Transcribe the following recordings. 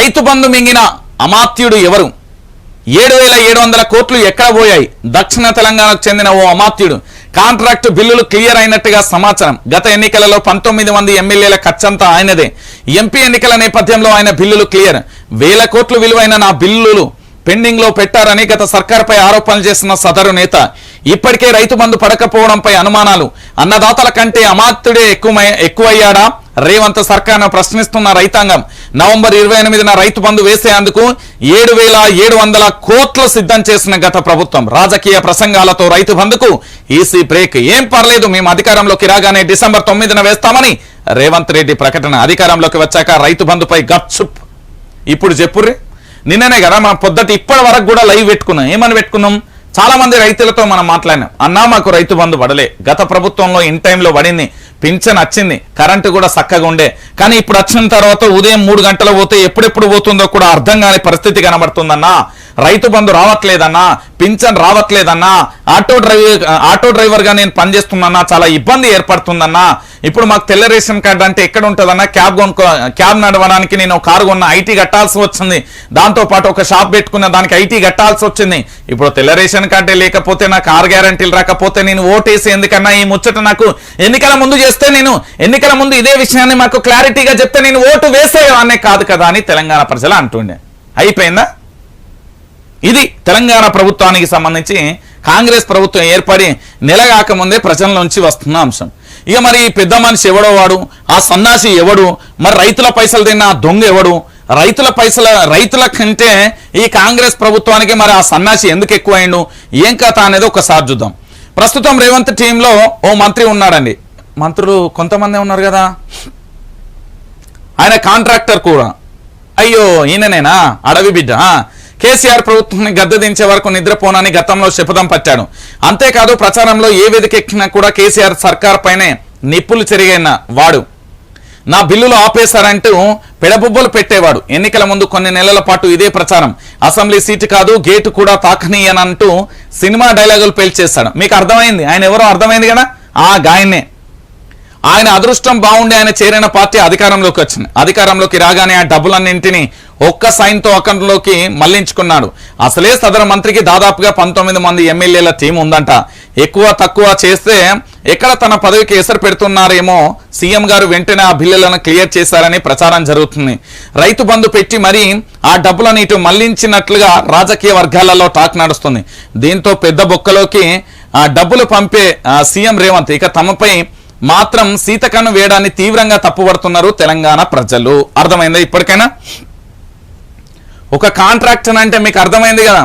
రైతు బంధు మింగిన అమాత్యుడు ఎవరు? ఏడు వేల ఏడు వందల కోట్లు ఎక్కడ పోయాయి? దక్షిణ తెలంగాణకు చెందిన ఓ అమాత్యుడు. కాంట్రాక్టు బిల్లులు క్లియర్ అయినట్టుగా సమాచారం. గత ఎన్నికలలో పంతొమ్మిది మంది ఎమ్మెల్యేల ఖర్చంతా ఆయనదే. ఎంపీ ఎన్నికల నేపథ్యంలో ఆయన బిల్లులు క్లియర్. వేల కోట్లు విలువైన నా బిల్లులు పెండింగ్లో పెట్టారని గత సర్కార్పై ఆరోపణలు చేసిన సదరు నేత. ఇప్పటికే రైతు బంధు పడకపోవడంపై అనుమానాలు. అన్నదాతల కంటే అమాత్యుడే ఎక్కువ ఎక్కువయ్యాడా? రేవంత్ సర్కార్ను ప్రశ్నిస్తున్న రైతాంగం. నవంబర్ ఇరవై ఎనిమిదిన రైతు బంధు వేసేందుకు ఏడు వేల ఏడు వందల కోట్లు సిద్ధం చేసిన గత ప్రభుత్వం. రాజకీయ ప్రసంగాలతో రైతు బంధుకు ఈసీ బ్రేక్. ఏం పర్లేదు మేము అధికారంలోకి రాగానే డిసెంబర్ తొమ్మిదిన వేస్తామని రేవంత్ రెడ్డి ప్రకటన అధికారంలోకి వచ్చాక రైతు బంధుపై గప్చుప్ ఇప్పుడు చెప్పుర్రి నిన్ననే కదా మనం పొద్దుటి ఇప్పటి వరకు కూడా లైవ్ పెట్టుకున్నాం. ఏమని పెట్టుకున్నాం? చాలా మంది రైతులతో మనం మాట్లాడినాం. అన్నా మాకు రైతు బంధు పడలే. గత ప్రభుత్వంలో ఇన్ టైంలో పడింది పింఛన్ వచ్చింది కరెంటు కూడా చక్కగా ఉండే. కానీ ఇప్పుడు వచ్చిన తర్వాత ఉదయం మూడు గంటలు పోతే ఎప్పుడెప్పుడు పోతుందో కూడా అర్థం కాని పరిస్థితి కనబడుతుందన్నా. రైతు బంధు రావట్లేదన్నా. పింఛన్ రావట్లేదన్నా ఆటో డ్రైవర్ ఆటో డ్రైవర్గా నేను పనిచేస్తున్నా చాలా ఇబ్బంది ఏర్పడుతుందన్నా. ఇప్పుడు మాకు తెల్ల రేషన్ కార్డు అంటే ఎక్కడ ఉంటుందన్నా క్యాబ్ కొనుక్కో క్యాబ్ నడవడానికి నేను కారు కొన్న ఐటీ కట్టాల్సి వచ్చింది. దాంతో పాటు ఒక షాప్ పెట్టుకున్న దానికి ఐటీ కట్టాల్సి వచ్చింది. ఇప్పుడు తెల్ల రేషన్ కార్డే లేకపోతే నా కార్ గ్యారంటీలు రాకపోతే నేను ఓటేసి ఎందుకన్నా ఈ ముచ్చట నాకు ఎన్నికల ముందు చేస్తే నేను ఎన్నికల ముందు ఇదే విషయాన్ని మాకు క్లారిటీగా చెప్తే నేను ఓటు వేసేవాన్నే కాదు కదా అని తెలంగాణ ప్రజలు అంటుండే. అయిపోయిందా? ఇది తెలంగాణ ప్రభుత్వానికి సంబంధించి కాంగ్రెస్ ప్రభుత్వం ఏర్పడి నెలగాకముందే ప్రజల నుంచి వస్తున్న అంశం. ఇక మరి ఈ పెద్ద మనిషి ఎవడో వాడు ఆ సన్నాసి ఎవడు మరి రైతుల పైసలు తిన్న ఆ దొంగ ఎవడు? రైతుల పైసల రైతుల కంటే ఈ కాంగ్రెస్ ప్రభుత్వానికి మరి ఆ సన్నాసి ఎందుకు ఎక్కువైండు? ఏం కథ అనేది ఒకసారి చూద్దాం. ప్రస్తుతం రేవంత్ టీంలో ఓ మంత్రి ఉన్నాడండి. మంత్రులు కొంతమంది ఉన్నారు కదా? ఆయన కాంట్రాక్టర్ కూడా. అయ్యో ఈయననేనా? అడవి బిడ్డ కేసీఆర్ ప్రభుత్వాన్ని గద్దె దించే వరకు నిద్రపోనని గతంలో శపథం పట్టాడు. అంతేకాదు ప్రచారంలో ఏ వేదికెక్కినా కూడా కేసీఆర్ సర్కార్ పైనే నిప్పులు చెరిగిన వాడు. నా బిల్లులు ఆపేశారంటూ పెడబుబ్బలు పెట్టేవాడు. ఎన్నికల ముందు కొన్ని నెలల పాటు ఇదే ప్రచారం. అసెంబ్లీ సీటు కాదు గేటు కూడా తాకనీయనంటూ సినిమా డైలాగులు పేల్చేస్తాడు మీకు అర్థమైంది? ఆయన ఎవరో అర్థమైంది కదా? ఆ గాయన్నే ఆయన అదృష్టం బాగుండి ఆయన చేరిన పార్టీ అధికారంలోకి వచ్చింది. అధికారంలోకి రాగానే ఆ డబ్బులన్నింటినీ ఒక్క సైన్తో అకౌంట్లోకి మళ్ళించుకున్నాడు. అసలే సదరు మంత్రికి దాదాపుగా పంతొమ్మిది మంది ఎమ్మెల్యేల టీం ఉందంట. ఎక్కువ తక్కువ చేస్తే ఎక్కడ తన పదవికి ఎసరు పెడుతున్నారేమో సీఎం గారు వెంటనే ఆ బిల్లులను క్లియర్ చేశారని ప్రచారం జరుగుతుంది. రైతు బంధు పెట్టి మరి ఆ డబ్బులను ఇటు మళ్ళించినట్లుగా రాజకీయ వర్గాలలో టాక్ నడుస్తుంది. దీంతో పెద్ద బొక్కలోకి ఆ డబ్బులు పంపే సీఎం రేవంత్ ఇక తమపై మాత్రం సీతకన్ను వేయడాన్ని తీవ్రంగా తప్పుపడుతున్నారు తెలంగాణ ప్రజలు. అర్థమైందా ఇప్పటికైనా? ఒక కాంట్రాక్టర్ అంటే మీకు అర్థమైంది కదా?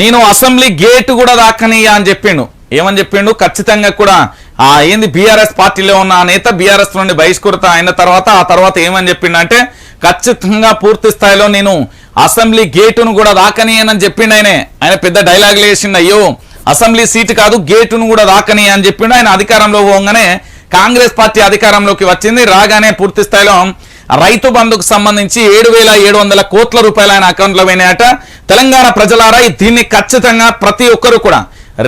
నేను అసెంబ్లీ గేట్ కూడా దాకనీయా అని చెప్పిండు. ఏమని చెప్పిండు? ఖచ్చితంగా కూడా ఆ ఏంది బీఆర్ఎస్ పార్టీలో ఉన్న ఆ నేత బీఆర్ఎస్ నుండి బహిష్కృత అయిన తర్వాత ఆ తర్వాత ఏమని చెప్పిండు అంటే ఖచ్చితంగా పూర్తి స్థాయిలో నేను అసెంబ్లీ గేటును కూడా దాకనీయనని చెప్పిండు ఆయనే. ఆయన పెద్ద డైలాగులు వేసిండు అయ్యో అసెంబ్లీ సీటు కాదు గేటును కూడా దాకని అని చెప్పిండు. ఆయన అధికారంలో పోగానే కాంగ్రెస్ పార్టీ అధికారంలోకి వచ్చింది. రాగానే పూర్తి స్థాయిలో రైతు బంధుకు సంబంధించి ఏడు వేల ఏడు వందల కోట్ల రూపాయలు ఆయన అకౌంట్లో పోయినాయట. తెలంగాణ ప్రజలారా దీన్ని ఖచ్చితంగా ప్రతి ఒక్కరు కూడా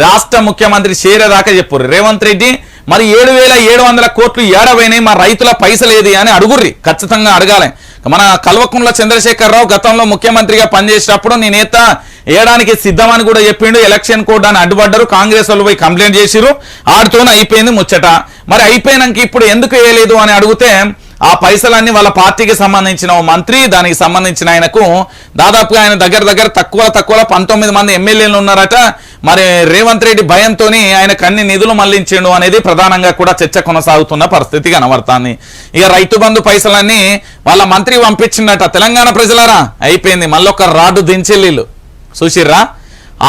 రాష్ట్ర ముఖ్యమంత్రి చేరేదాకా చెప్పు రేవంత్ రెడ్డి మరి ఏడు వేల ఏడు వందల కోట్లు ఏడవైనాయి మా రైతుల పైసలేది అని అడుగుర్రి. ఖచ్చితంగా అడగాలి. మన కల్వకుంట్ల చంద్రశేఖరరావు గతంలో ముఖ్యమంత్రిగా పనిచేసేటప్పుడు నేనేత ఏడానికి సిద్ధమని కూడా చెప్పిండు. ఎలక్షన్ కోడ్ అని అడ్డుపడ్డారు. కాంగ్రెస్ వాళ్ళు పోయి కంప్లైంట్ చేసిరు ఆడితోనే అయిపోయింది ముచ్చట. మరి అయిపోయినాక ఇప్పుడు ఎందుకు వేయలేదు అని అడిగితే ఆ పైసలన్నీ వాళ్ళ పార్టీకి సంబంధించిన ఓ మంత్రి దానికి సంబంధించిన ఆయనకు దాదాపుగా ఆయన దగ్గర దగ్గర తక్కువ తక్కువ పంతొమ్మిది మంది ఎమ్మెల్యేలు ఉన్నారట. మరి రేవంత్ రెడ్డి భయంతోని ఆయనకు అన్ని నిధులు మళ్ళించిండు అనేది ప్రధానంగా కూడా చర్చ కొనసాగుతున్న పరిస్థితి కనబడుతుంది. ఇక రైతు బంధు పైసలన్నీ వాళ్ళ మంత్రి పంపించిండట. తెలంగాణ ప్రజలారా అయిపోయింది. మళ్ళొక రాడ్డు దించెల్లీలు చూసిర్రా?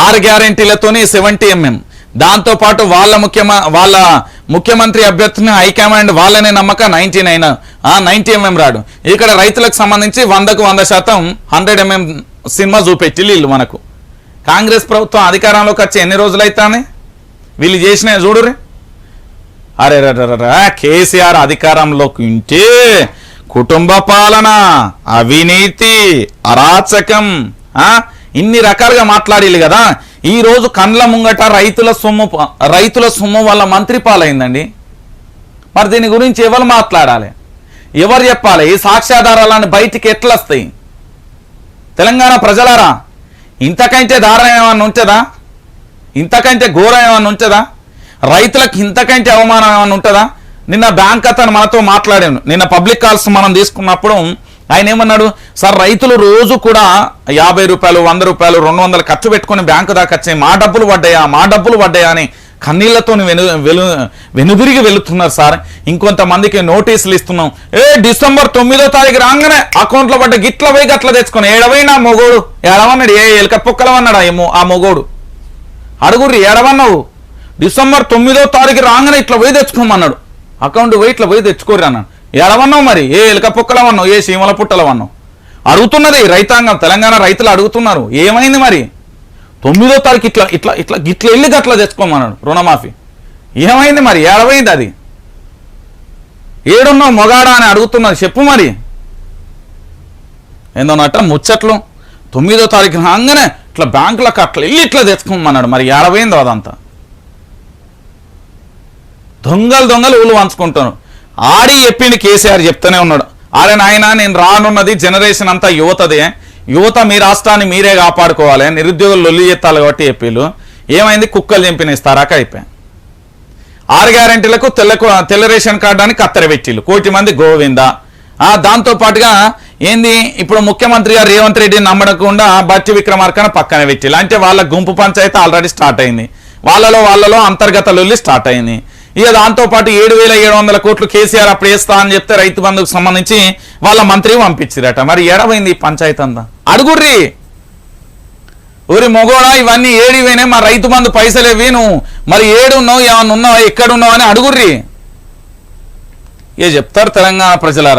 ఆరు గ్యారెంటీలతోని సెవెంటీ ఎంఎం. దాంతో పాటు వాళ్ళ ముఖ్యమ వాళ్ళ ముఖ్యమంత్రి అభ్యర్థిని హైకమాండ్ వాళ్ళనే నమ్మక నైన్టీ నైన్. నైన్టీ ఎంఎం రాడు. ఇక్కడ రైతులకు సంబంధించి వందకు వంద శాతం హండ్రెడ్ ఎంఎం సినిమా చూపెట్టి వీళ్ళు మనకు. కాంగ్రెస్ ప్రభుత్వం అధికారంలోకి వచ్చి ఎన్ని రోజులు అవుతానే వీళ్ళు చేసిన చూడురే అరే కేసీఆర్ అధికారంలోకి ఉంటే కుటుంబ పాలన అవినీతి అరాచకం ఇన్ని రకాలుగా మాట్లాడేళ్ళు కదా. ఈ రోజు కండ్ల ముంగట రైతుల సొమ్ము రైతుల సొమ్ము వల్ల మంత్రి పాలైందండి. మరి దీని గురించి ఎవరు మాట్లాడాలి? ఎవరు చెప్పాలి? ఈ సాక్ష్యాధారాలను బయటికి ఎట్లా వస్తాయి తెలంగాణ ప్రజలారా ఇంతకంటే దారుణం ఏమన్నా ఉంటుందా? ఇంతకంటే ఘోరం ఏమన్నా ఉంటుందా? రైతులకు ఇంతకంటే అవమానం ఏమన్నా ఉంటుందా? నిన్న బ్యాంక్ అతను మనతో మాట్లాడాను. నిన్న పబ్లిక్ కాల్స్ మనం తీసుకున్నప్పుడు ఆయన ఏమన్నాడు? సార్ రైతులు రోజు కూడా యాభై రూపాయలు వంద రూపాయలు రెండు వందలు ఖర్చు పెట్టుకుని బ్యాంకు దాకా వచ్చాయి మా డబ్బులు పడ్డాయా మా డబ్బులు పడ్డాయా అని కన్నీళ్ళతో వెను వెలు వెనుదిరిగి వెళుతున్నారు సార్. ఇంకొంతమందికి నోటీసులు ఇస్తున్నాం. ఏ డిసెంబర్ తొమ్మిదో తారీఖు రాగానే అకౌంట్లో పడ్డ గిట్ల పోయి గట్ల తెచ్చుకొని ఏడవైనా మొగోడు? ఏడవన్నాడు ఏ ఎలక పొక్కలవన్నాడు అన్నాడు ఏమో ఆ మొగోడు? అడుగుర్రి ఏడవన్నావు? డిసెంబర్ తొమ్మిదో తారీఖు రాగానే ఇట్లా పోయి తెచ్చుకోమన్నాడు. అకౌంట్ పోయి ఇట్లా పోయి తెచ్చుకోరు అన్నాడు. ఏడవన్నావు మరి? ఏ ఎలుక పొక్కలవన్నావు ఏ సీమల పుట్టలవన్నావు అడుగుతున్నది రైతాంగం తెలంగాణ రైతులు అడుగుతున్నారు. ఏమైంది మరి? తొమ్మిదో తారీఖు ఇట్లా ఇట్లా ఇట్లా ఇట్లా వెళ్ళి గట్లా తెచ్చుకోమన్నాడు. రుణమాఫీ. ఏమైంది మరి? ఏడవైంది అది? ఏడున్నావు మొగాడా అని అడుగుతున్నది చెప్పు మరి. ఏందన్నట్ట ముచ్చట్లు. తొమ్మిదో తారీఖు రాగానే ఇట్లా బ్యాంకులకు అట్లా వెళ్ళి ఇట్లా తెచ్చుకోమన్నాడు. మరి ఏడవైందో అదంతా? దొంగలు దొంగలు ఊళ్ళు వంచుకుంటాను ఆడి చెప్పింది కేసీఆర్ చెప్తూనే ఉన్నాడు. ఆడే నాయన నేను రానున్నది జనరేషన్ అంతా యువతదే. యువత మీ రాష్ట్రాన్ని మీరే కాపాడుకోవాలి. నిరుద్యోగులు లొల్లి చెత్తాలి కాబట్టి చెప్పిళ్ళు. ఏమైంది? కుక్కలు చంపినేస్తారాక అయిపోయాయి. ఆరు గ్యారెంటీలకు తెల్ల తెల్ల రేషన్ కార్డు అని కత్తెర పెట్టిళ్ళు. కోటి మంది గోవింద. దాంతో పాటుగా ఏంది? ఇప్పుడు ముఖ్యమంత్రి గారు రేవంత్ రెడ్డిని నమ్మడకుండా బట్టి విక్రమార్కన పక్కన పెట్టిళ్ళు. అంటే వాళ్ళ గుంపు పంచాయతీ ఆల్రెడీ స్టార్ట్ అయింది. వాళ్ళలో వాళ్ళలో అంతర్గత లొల్లి స్టార్ట్ అయింది. ఇక దాంతో పాటు ఏడు వేల ఏడు వందల కోట్లు కేసీఆర్ అప్పుడు వేస్తా అని చెప్తే రైతు బంధుకు సంబంధించి వాళ్ళ మంత్రి పంపించిరట. మరి ఏడవైంది పంచాయతీ అంతా? అడుగుర్రి. ఊరి మొగోడా ఇవన్నీ ఏడివేనే మా రైతు బంధు పైసలు ఇవి నువ్వు మరి ఏడున్నావు ఏమన్నా ఉన్నావా ఎక్కడున్నావు అని అడుగుర్రి. ఏ చెప్తారు తెలంగాణ ప్రజలారా.